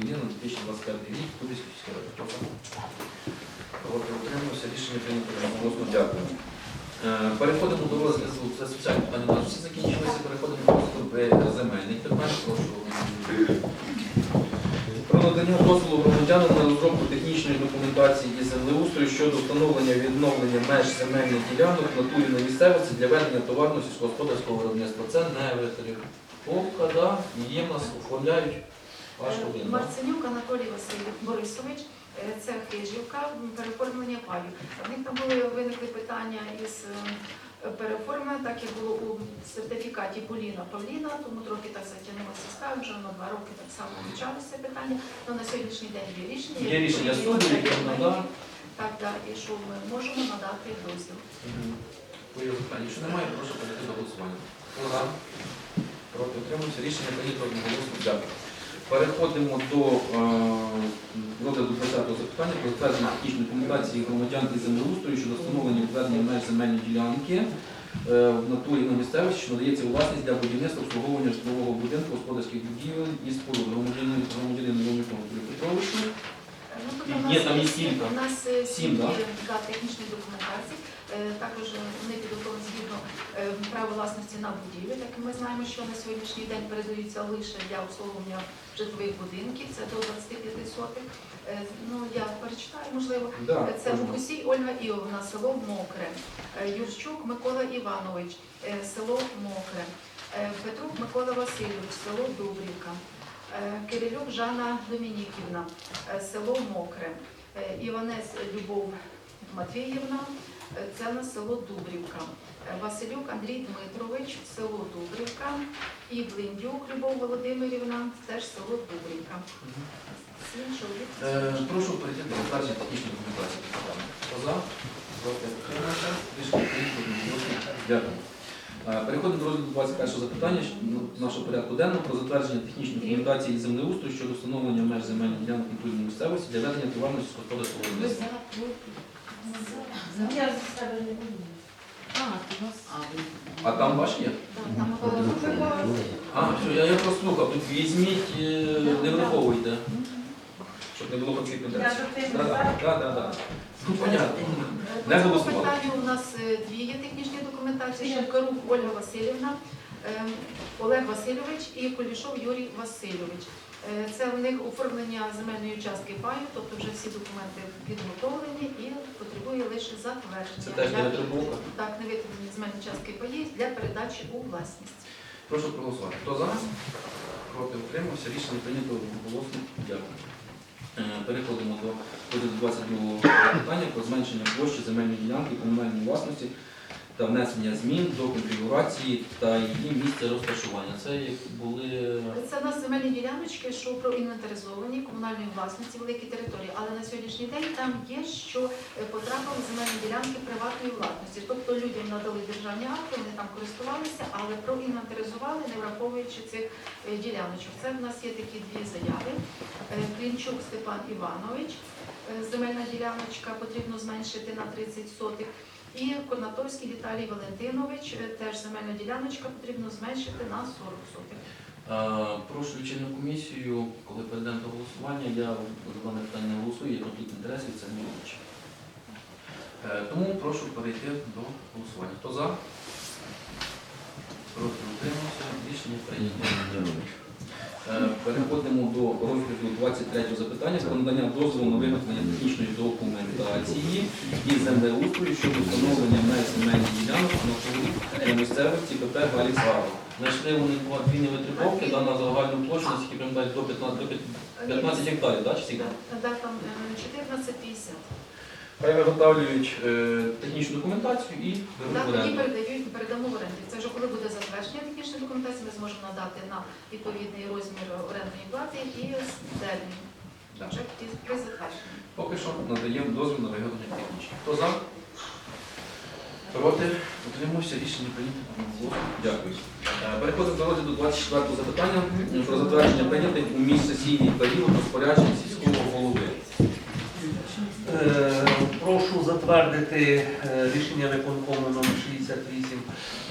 війни на 2025 рік Кубівської сільської ради. Хто? Проти утримався. Рішення прийнято одноголосно. Дякую. Е, Переходимо до розгляду. Це спеціальне питання у нас всі закінчилися. Переходимо до розгляду земельних питань. Прошу. Про надання дозволу громадянам на розробку технічної документації і землеустрою щодо встановлення і відновлення меж земельних ділянок в натурі на місцевості для ведення товарного сільськогосподарського виробництва. Це не витребовка, да? Є в нас оформляють? Марценюк Анатолій Васильович Борисович, е, це Хижівка, м, переоформлення паю. В них там були виникли питання із е, переоформлення, так як було у сертифікаті Поліна Павліна, тому трохи так затягнулося справа, вже на два роки так само вивчалося питання. Але на сьогоднішній день є рішення. Є рішення суду, яке надав. Так, так, і що ми можемо надати дозвіл. Якщо немає, прошу перейти до голосування. Проти утримуюся. Рішення прийнято одноголосно. Дякую. Переходимо до е, розгляду 20-го запитання про затвердження технічної документації громадян і землеустрою щодо встановлення відведення меж земельної ділянки е, в натурі на місцевості, що надається власність для будівництва обслуговування житлового будинку, господарських будівель і споруд громадянину громадянину Петровичу. Ну, Є- нас там і сім- кілька. У нас е, Сім, є да, технічних документацій. Е, Також е, вони підготовлені згідно права власності на будівлю. Так і ми знаємо, що на сьогоднішній день передаються лише для обслуговування житлових будинків, це до 25 сотих. Ну, я перечитаю, можливо. Да, Це можна. Гусій Ольга Іовна, село Мокре, Юрчук Микола Іванович, село Мокре, Петрук Микола Васильович, село Дубрівка, Кирилюк Жанна Домініківна, е, село Мокре, Е, Іванець Любов Матвіївна, е, це на село Дубрівка, Е, Василюк Андрій Дмитрович, село Дубрівка, і Блиндюк Любов Володимирівна, теж село Дубрівка. Е, Прошу перейти до затвердження технічної документації. Дякую. Е, Переходимо до розгляду 21 запитання ну, нашого порядку денного про затвердження технічної документації і землеустрою щодо встановлення меж земельних ділянок культурної місцевості для ведення товарного сільськогосподарського виробництва. Я за себе не буду. А там ваш є? Так, там, А, все, я, я просто слухав. Тут візьміть, е, не враховуйте. Щоб не було конфлікту Я тим так, так, так. Ну, понятно. По Не цьому голосували. питанню у нас е, дві є технічні документації. Шевкарук Ольга Васильівна, е, Олег Васильович і Колішов Юрій Васильович. Е, Це в них оформлення земельної частки паю, тобто вже всі документи підготовлені і потребує лише затвердження. Це теж Для- не витребовка. Так, не витримані земельні частки паї для передачі у власність. Прошу проголосувати. Хто за? Проти утримався. Рішення прийнято голосно. Дякую. Переходимо до розгляду 22 питання про зменшення площі земельної ділянки комунальної власності та внесення змін до конфігурації та її місця розташування. Це були Це у нас земельні діляночки, що проінвентаризовані комунальної власності великі території, але на сьогоднішній день там є, що е, потрапили земельні ділянки приватної власності. Тобто людям надали державні акти, вони там користувалися, але проінвентаризували, не враховуючи цих е, діляночок. Це в нас є такі дві заяви. Е, Клінчук Степан Іванович, е, земельна діляночка потрібно зменшити на 30 сотих. І Конатовський Віталій Валентинович, е, теж земельна діляночка потрібно зменшити на 40 сотих. Е, Прошу лічильну комісію, коли перейдемо до голосування, я за дане питання не голосую, є конфлікт інтересів, це не вилуче. Тому прошу перейти до голосування. Хто за? Проти утримався. Рішення прийнято. Е, Переходимо до розгляду 23 запитання про надання дозволу на виготовлення технічної документації і землеустрою щодо встановлення меж земельних ділянок на місцевості ПП Галіцвару. Знайшли вони дві невитриковки, да, на загальну площу, наскільки пам'ятаю, до 15, до 15 гектарів, так, чи там е, 14,50. Хай виготовлюють е, технічну документацію і беруть в тоді оренду. передають, передамо в оренду. Це вже коли буде затвердження технічної документації, ми зможемо надати на відповідний розмір орендної плати і термін. Да. Вже при затвердженні. Поки що надаємо дозвіл на виготовлення технічних. Хто за? Проти? Утримався. Рішення прийнято. одноголосно. Дякую. Е, Переходимо до розгляду 24 запитання про затвердження прийнятих у міжсесійний період розпоряджень сільського голови. Е, затвердити е, рішення виконкому номер 68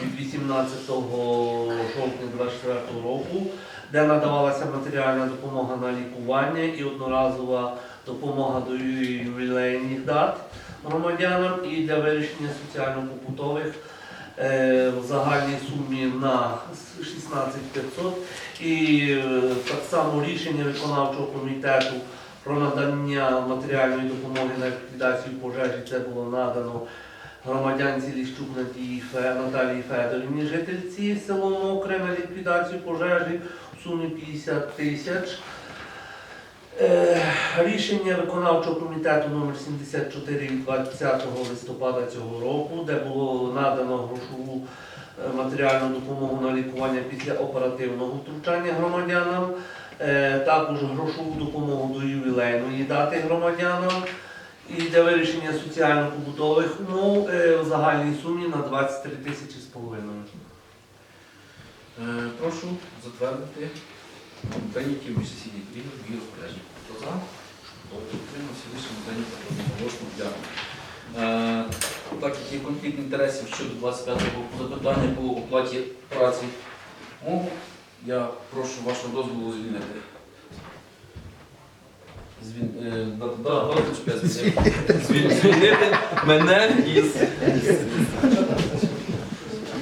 від 18 жовтня 2024 року де надавалася матеріальна допомога на лікування і одноразова допомога до ювілейних дат громадянам і для вирішення соціально-побутових е, в загальній сумі на 16 500. І е, так само рішення виконавчого комітету про надання матеріальної допомоги на ліквідацію пожежі це було надано громадянці Ліщук Наталії Федорівні, жительці село Мокре на ліквідацію пожежі в сумі 50 тисяч. Е, Рішення виконавчого комітету номер 74 від 20 листопада цього року, де було надано грошову е, матеріальну допомогу на лікування після оперативного втручання громадянам, також грошову допомогу до ювілейної дати громадянам і для вирішення соціально-побутових умов е, в загальній сумі на 23 тисячі з половиною. Е, Прошу затвердити прийняті в сесійній рівні дві розпорядження. Хто за? Проти утримався рішення прийнято одноголосно. Дякую. Е, Так як є конфлікт інтересів щодо 25-го запитання по оплаті праці мову, я прошу вашого дозволу звільнити. Звіль... е, да- да, звільнити. Звіль- Звільнити мене із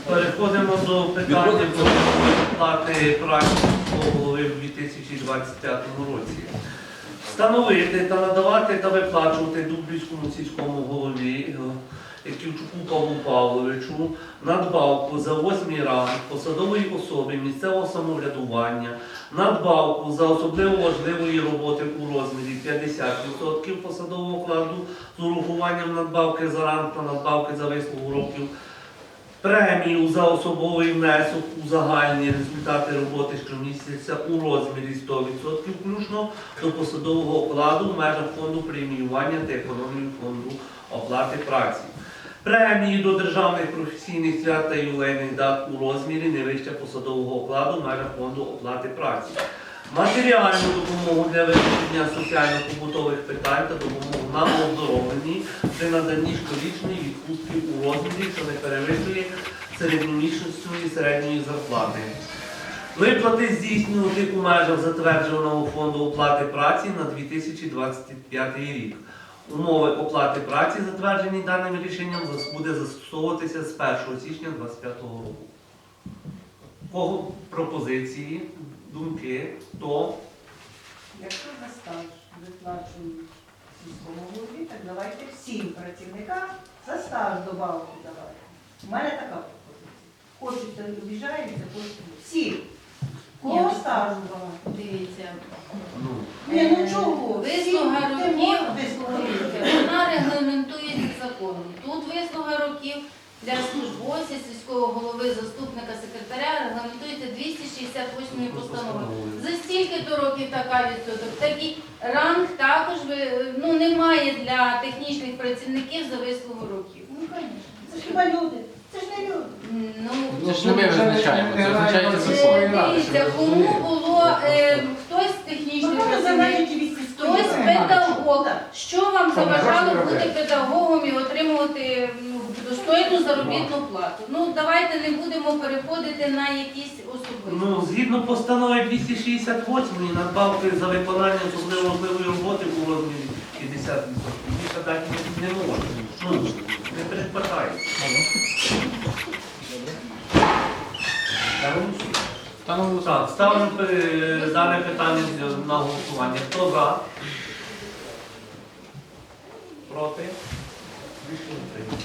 Переходимо до питання про оплати праці міського голови в 2025 році. Встановити та надавати та виплачувати Дубівському сільському голові е, Яківчуку Павлу Павловичу надбавку за восьмий ранг посадової особи місцевого самоврядування, надбавку за особливо важливої роботи у розмірі 50% посадового окладу з урахуванням надбавки за ранг та надбавки за вислугу років премію за особовий внесок у загальні результати роботи щомісяця у розмірі 100% включно до посадового окладу в межах фонду преміювання та економії фонду оплати праці. Премії до державних професійних свят та ювілейних дат у розмірі не вище посадового окладу в фонду оплати праці. Матеріальну допомогу для вирішення соціально-побутових питань та допомогу на оздоровленні при наданні щорічної відпустки у розмірі, що не перевищує середньомісячної середньої зарплати. Виплати здійснювати у межах затвердженого фонду оплати праці на 2025 рік. Умови оплати праці, затверджені даним рішенням, буде застосовуватися з 1 січня 2025 року. Кого пропозиції, думки, хто? Якщо за стаж виплачують сільському голові, так давайте всім працівникам за стаж добавку давайте. У мене така пропозиція. Хочеться, обіжаються, хочуть всім. Кого стажу багато? Дивіться, Ну, Ні, ну чого? Вислуга років, можеш вона регламентується законом. Тут вислуга років для службовців, сільського голови, заступника секретаря регламентується 268 постановою. За стільки-то років така відсоток. Такий ранг також ви- ну, немає для технічних працівників за вислугу років. Ну, звісно. Це ж хіба люди? Це ж не люди. Ну, Це ж не ми визначаємо, це визначається Це, дивіться, кому було е, хтось технічний працівник, хтось педагог. Що вам заважало бути педагогом і отримувати ну, достойну заробітну плату? Ну давайте не будемо переходити на якісь особисті. Ну, згідно постанови 268 надбавки за виконання особливо важливої роботи у розмірі 50%. Більше дати не можна. Ну, не передбачається. Та ну, Так, ставимо е, дане питання на голосування. Хто за? Проти? Рішення прийнято.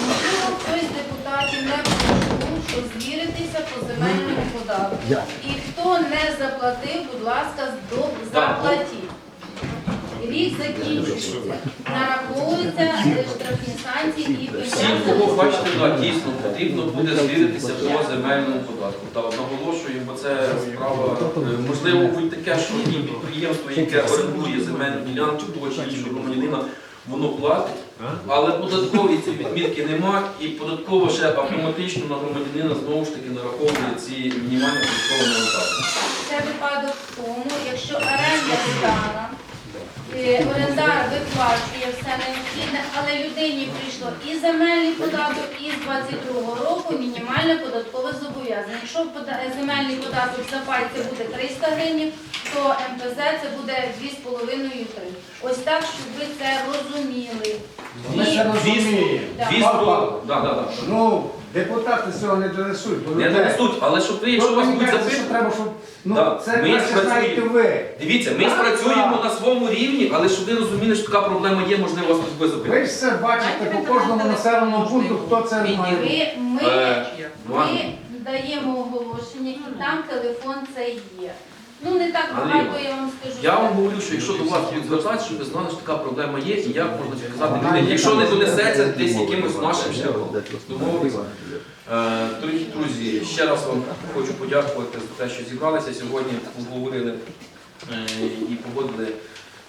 Можливо, хтось з депутатів не почув, що звіритися по земельному податку. І хто не заплатив, будь ласка, здо- заплатіть. Рік закінчується, нараховуються штрафні санкції і Всім, кого бачите, да, дійсно потрібно буде звіритися по земельному податку. Та от наголошую, бо це справа е, можливо будь таке, що і підприємство, яке орендує земельну ділянку того чи іншого громадянина, воно платить, але податкові ці відмітки нема, і податково ще автоматично на громадянина знову ж таки нараховує ці мінімальні податкові навантаження. Це випадок в тому, якщо оренда здана, Е, Орендар виплачує все необхідне, але людині прийшло і земельний податок, і з 22 року мінімальне податкове зобов'язання. Якщо земельний податок за пай це буде 300 гривень, то МПЗ це буде 2,5-3. Ось так, щоб ви це розуміли. Ми це розуміємо. Дві сто- да, да, да. Ну, депутати цього не донесуть. бо Не людей- донесуть, але щоб ви, якщо Ну, вас будуть кажеться, що треба, щоб... Ну, Да, це ми краще спрацюємо. знаєте ви. дивіться, ми Так, спрацюємо так. на своєму рівні, але щоб ви розуміли, що така проблема є, можливо, вас хтось Ви запитати. ж все бачите по кожному населеному пункту, хто це має. Ви, ми, Е, ладно. ми даємо оголошення і там телефон це є. Ну не так Андрій, багато, я вам скажу. Я вам говорю, що якщо до вас будуть звертатися, щоб ви знали, що така проблема є, і як можна сказати людині, якщо не донесеться десь якимось нашим шляхом. Е, Дорогі друзі, ще раз вам хочу подякувати за те, що зібралися сьогодні, обговорили е, і погодили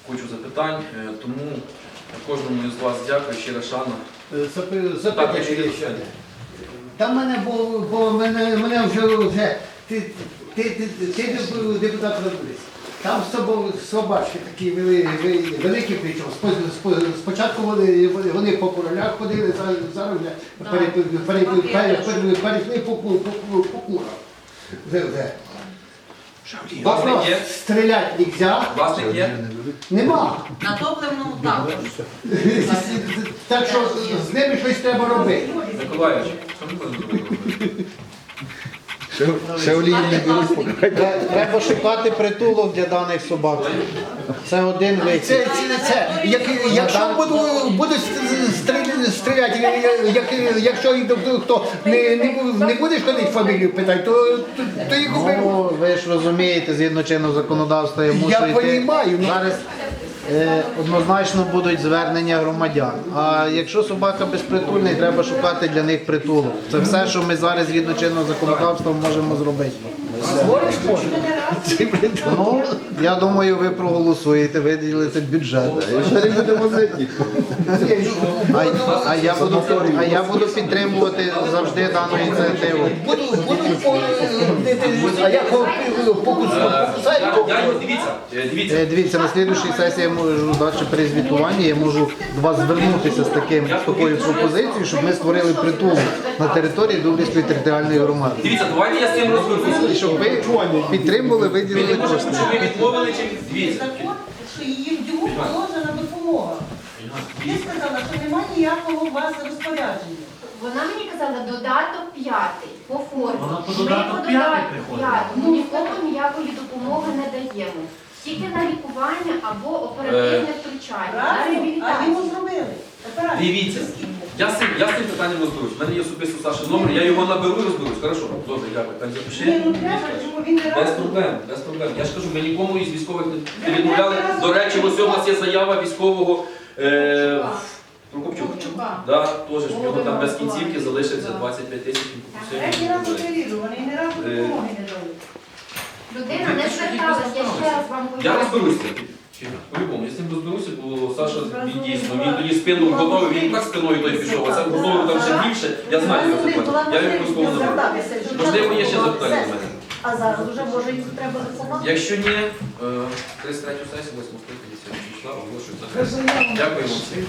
кучу запитань. Е, Тому кожному із вас дякую, щира шана. Запи- Так, Запитання є ще. Та мене, бо, бо мене, мене вже, вже ти, ти, ти, ти, деп- депутат Радуліс. Там з собою собачки такі вели, вели- великі причому. Спо- спо- Спочатку вони, вони- по королях ходили, зараз, зараз перейшли по, по, по вже. Власник є? Стріляти не можна. Власник є? Нема. На топливному також. Так що з ними щось треба робити. Миколаївич, що ми будемо робити? Ще олії не беруть. Треба шукати притулок для даних собак. Це один Це, вихід. це, це, як, якщо буду, будуть стріляти, стріляти як, якщо хто не, не, бу- не будеш ходити фамілію питати, то, то, то їх уберуть. Ну, ви ж розумієте, згідно чинного законодавства, я мушу Я йти. понімаю, ну. Зараз однозначно будуть звернення громадян. А якщо собака безпритульний, треба шукати для них притулок. Це все, що ми зараз згідно чинного законодавства можемо зробити. Ну, я думаю, ви проголосуєте, виділите бюджет. А, я буду, а я буду підтримувати завжди дану ініціативу. буду, буду, а я дивіться, е, дивіться. Е, Дивіться, на слідуючій сесії я можу далі при звітуванні, я можу до вас звернутися з таким з такою пропозицією, щоб ми створили притул на території Дублівської територіальної громади. Дивіться, давайте я з цим розберуся. Щоб ви підтримували, Ви виділили не можете, кошти. щоб ви відмовили чи дивіться. Закон, що їм йому положена допомога. Ти сказала, що немає ніякого у вас розпорядження. Вона мені казала додаток п'ятий по формі. Вона по Ми додаток п'ятий п'ятому нікому ніякої допомоги не даємо. Тільки на лікування або оперативне втручання, на Правильно? А йому реабілітацію. зробили. Операцію. Дивіться. Я з цим, я з цим питанням розберусь. У мене є особисто Саша номер, я його наберу і розберусь. Хорошо, добре, дякую. Так Ні, запиши. ну треба, чому він не Без проблем, без проблем. Я ж кажу, ми нікому із військових не- не відмовляли. До речі, ось у нас є заява військового е, Прокопчука. Да, теж ж в нього там без кінцівки залишиться 25 тисяч. він попросив Третій раз перевірю, вони ні разу Е, допомоги не дали. Людина не зверталась, я ще раз вам Я поясню. розберусь з цим. По-любому, я з цим розберуся, бо Саша він дійсно, він тоді спину готовий, він так спиною той пішов, а це готовий там ще більше. Я знаю його запитання. Я його обов'язково наберу. Можливо, є ще запитання до мене. А зараз вже може їм треба допомагати. Якщо ні, е, 33 сесію 8 скликання сьогодні оголошую закритою. Дякую вам всім.